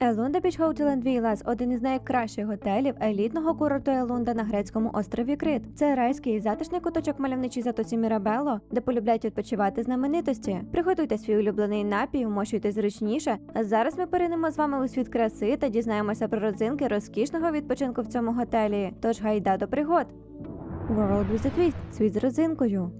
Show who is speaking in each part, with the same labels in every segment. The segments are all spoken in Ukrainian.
Speaker 1: Елунда Beach Hotel Villas – один із найкращих готелів елітного курорту Елунда на грецькому острові Крит. Це райський і затишний куточок мальовничій затоці Мірабело, де полюбляють відпочивати знаменитості. Приготуйте свій улюблений напій, вмощуйте зручніше. А зараз ми перейдемо з вами у світ краси та дізнаємося про родзинки розкішного відпочинку в цьому готелі. Тож гайда до пригод. World with a Twist – світ з родзинкою.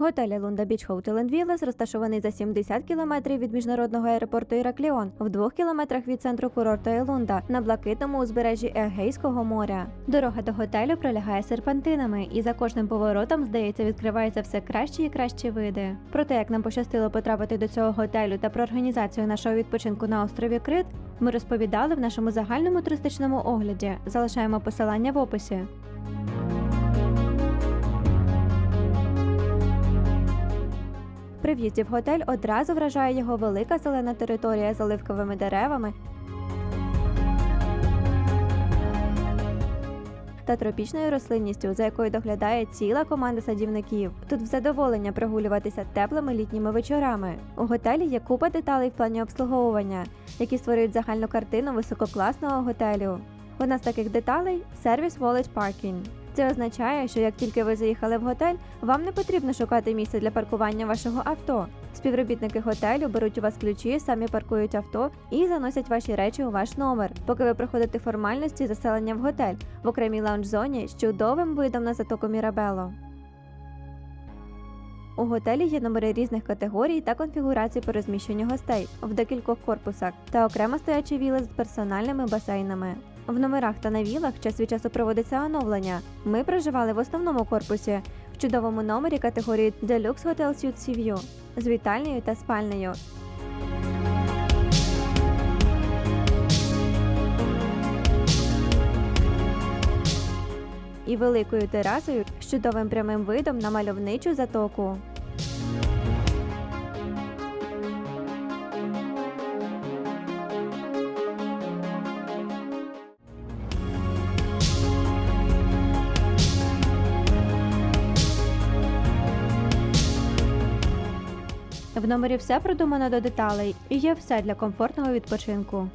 Speaker 1: Готель Лунда Біч and Villas розташований за 70 кілометрів від міжнародного аеропорту Іракліон, в двох кілометрах від центру курорту Елунда на блакитному узбережжі Егейського моря. Дорога до готелю пролягає серпантинами, і за кожним поворотом, здається, відкриваються все кращі і кращі види. Про те, як нам пощастило потрапити до цього готелю та про організацію нашого відпочинку на острові Крит, ми розповідали в нашому загальному туристичному огляді. Залишаємо посилання в описі. При в'їзді в готель одразу вражає його велика зелена територія з оливковими деревами та тропічною рослинністю, за якою доглядає ціла команда садівників. Тут в задоволення прогулюватися теплими літніми вечорами. У готелі є купа деталей в плані обслуговування, які створюють загальну картину висококласного готелю. Одна з таких деталей сервіс Wallet Parking. Це означає, що як тільки ви заїхали в готель, вам не потрібно шукати місце для паркування вашого авто. Співробітники готелю беруть у вас ключі, самі паркують авто і заносять ваші речі у ваш номер, поки ви проходите формальності заселення в готель в окремій лаунж-зоні з чудовим видом на затоку Мірабело. У готелі є номери різних категорій та конфігурацій по розміщенню гостей в декількох корпусах та окремо стоячі віли з персональними басейнами. В номерах та на вілах час від часу проводиться оновлення. Ми проживали в основному корпусі в чудовому номері категорії Deluxe Hotel Suite Sea View з вітальнею та спальнею. І великою терасою з чудовим прямим видом на мальовничу затоку. В номері все продумано до деталей і є все для комфортного відпочинку.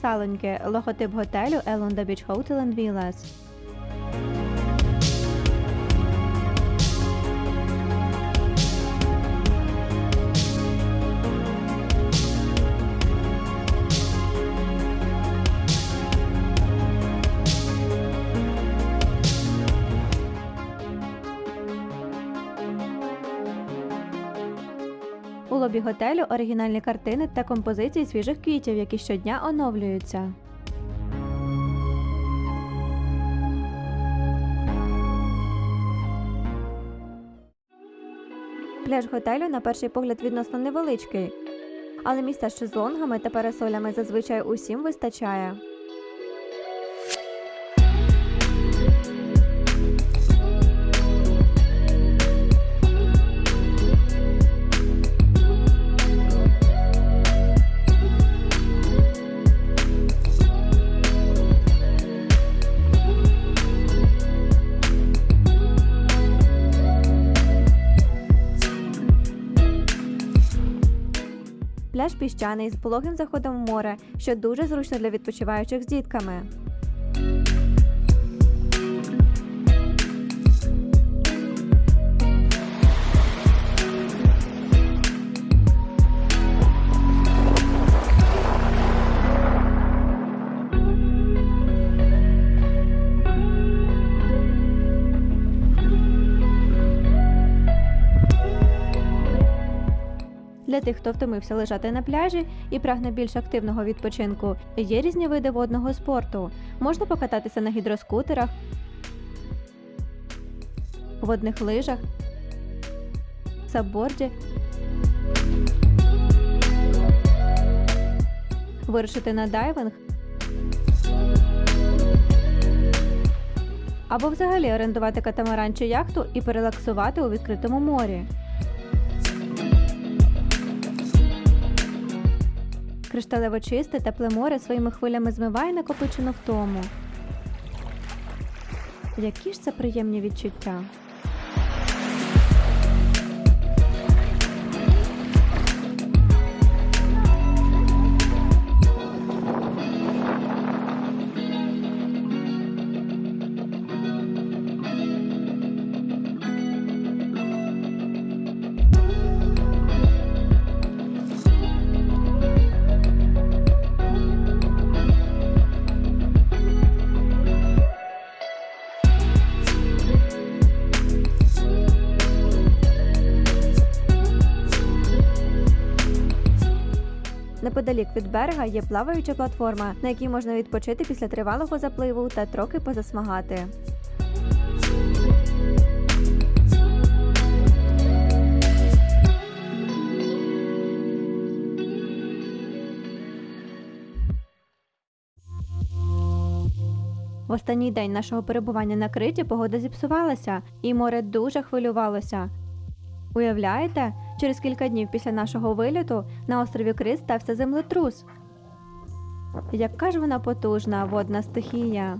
Speaker 1: Дві русалоньки, логотип готелю Елонда Біч Hotel and Villas. Лобі готелю оригінальні картини та композиції свіжих квітів, які щодня оновлюються. Пляж готелю на перший погляд відносно невеличкий, але місця з шезлонгами та парасолями зазвичай усім вистачає. Пляж піщаний з пологим заходом в море, що дуже зручно для відпочиваючих з дітками. Тих, хто втомився лежати на пляжі і прагне більш активного відпочинку, є різні види водного спорту. Можна покататися на гідроскутерах, водних лижах, сабборді, вирушити на дайвинг або взагалі орендувати катамаран чи яхту і перелаксувати у відкритому морі. Кришталево чисте тепле море своїми хвилями змиває накопичену втому. Які ж це приємні відчуття? Неподалік від берега є плаваюча платформа, на якій можна відпочити після тривалого запливу та трохи позасмагати. В останній день нашого перебування на Криті погода зіпсувалася, і море дуже хвилювалося. Уявляєте, через кілька днів після нашого вильоту на острові Крит стався землетрус. Яка ж вона потужна водна стихія?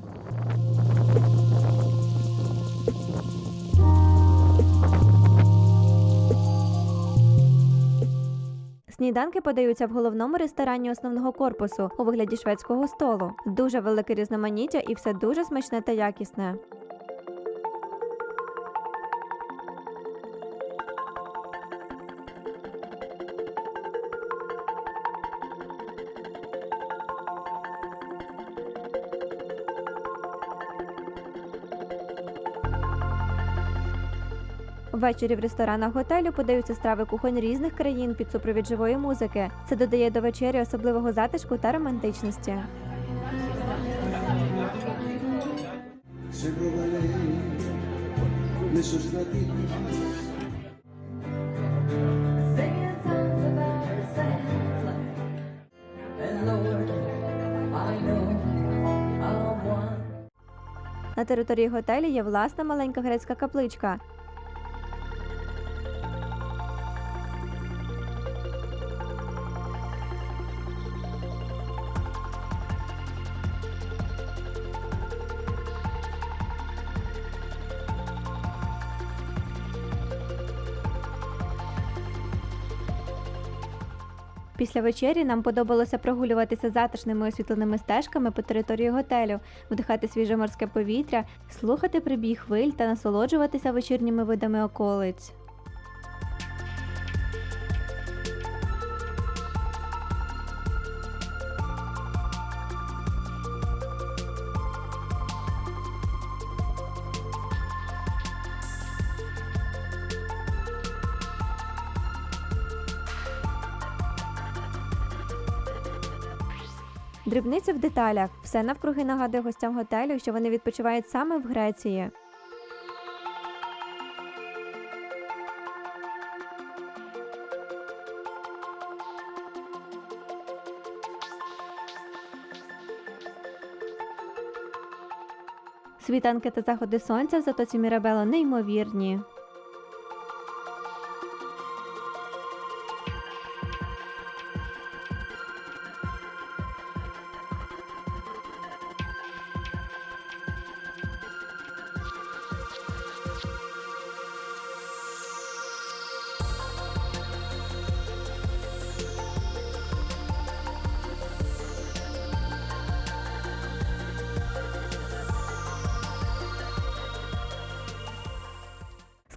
Speaker 1: Сніданки подаються в головному ресторані основного корпусу у вигляді шведського столу. Дуже велике різноманіття і все дуже смачне та якісне. Ввечері в ресторанах готелю подаються страви кухонь різних країн під супровід живої музики. Це додає до вечері особливого затишку та романтичності. На території готелю є власна маленька грецька капличка. Після вечері нам подобалося прогулюватися затишними освітленими стежками по території готелю, вдихати свіже морське повітря, слухати прибій хвиль та насолоджуватися вечірніми видами околиць. Дрібниця в деталях. Все навкруги нагадує гостям готелю, що вони відпочивають саме в Греції. Світанки та заходи сонця в затоці Мірабело неймовірні.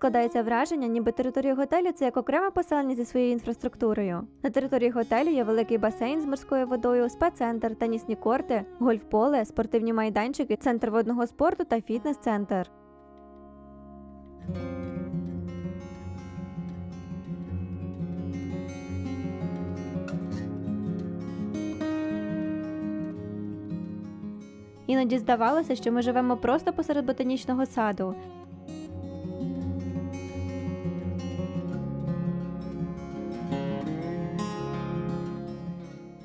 Speaker 1: Складається враження, ніби територія готелю це як окреме поселення зі своєю інфраструктурою. На території готелю є великий басейн з морською водою, спа-центр, тенісні корти, гольф-поле, спортивні майданчики, центр водного спорту та фітнес-центр. Іноді здавалося, що ми живемо просто посеред ботанічного саду.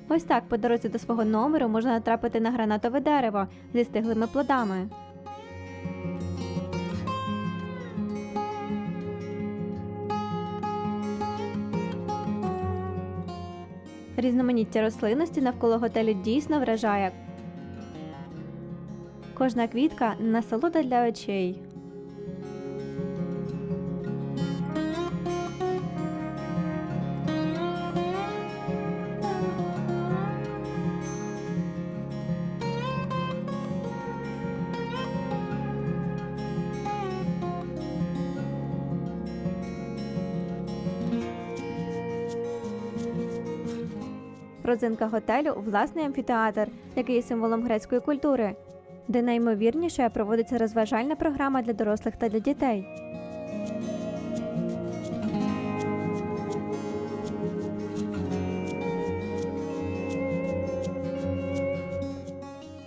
Speaker 1: Ось так по дорозі до свого номеру можна натрапити на гранатове дерево зі стиглими плодами. Різноманіття рослинності навколо готелю дійсно вражає. Кожна квітка насолода для очей. Родзинка готелю власний амфітеатр, який є символом грецької культури, де наймовірніше проводиться розважальна програма для дорослих та для дітей.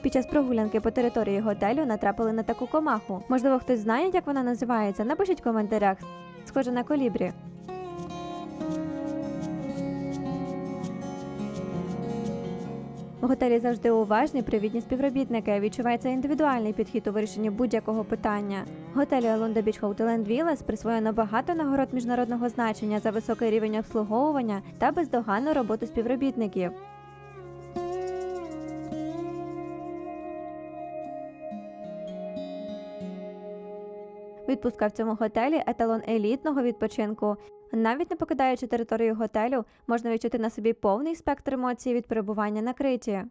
Speaker 1: Під час прогулянки по території готелю натрапили на таку комаху. Можливо, хтось знає, як вона називається. Напишіть в коментарях. Схоже на колібрі. У готелі завжди уважні, привітні співробітники. Відчувається індивідуальний підхід у вирішенні будь-якого питання. Готелю Alonda Beach Hotel Villas присвоєно багато нагород міжнародного значення за високий рівень обслуговування та бездоганну роботу співробітників. Відпустка в цьому готелі еталон елітного відпочинку. Навіть не покидаючи територію готелю, можна відчути на собі повний спектр емоцій від перебування на криті.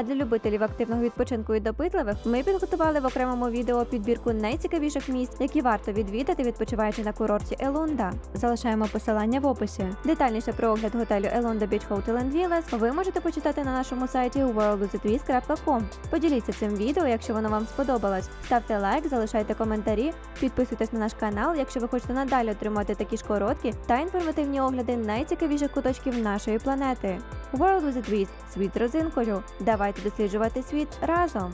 Speaker 1: А для любителів активного відпочинку і допитливих ми підготували в окремому відео підбірку найцікавіших місць, які варто відвідати, відпочиваючи на курорті Елунда. Залишаємо посилання в описі. Детальніше про огляд готелю Elonda Beach Hotel and Villas ви можете почитати на нашому сайті worldwithitwiz.com. Поділіться цим відео, якщо воно вам сподобалось. Ставте лайк, залишайте коментарі, підписуйтесь на наш канал, якщо ви хочете надалі отримати такі ж короткі та інформативні огляди найцікавіших куточків нашої планети. World with Twist – світ розинкою. Давайте досліджувати світ разом.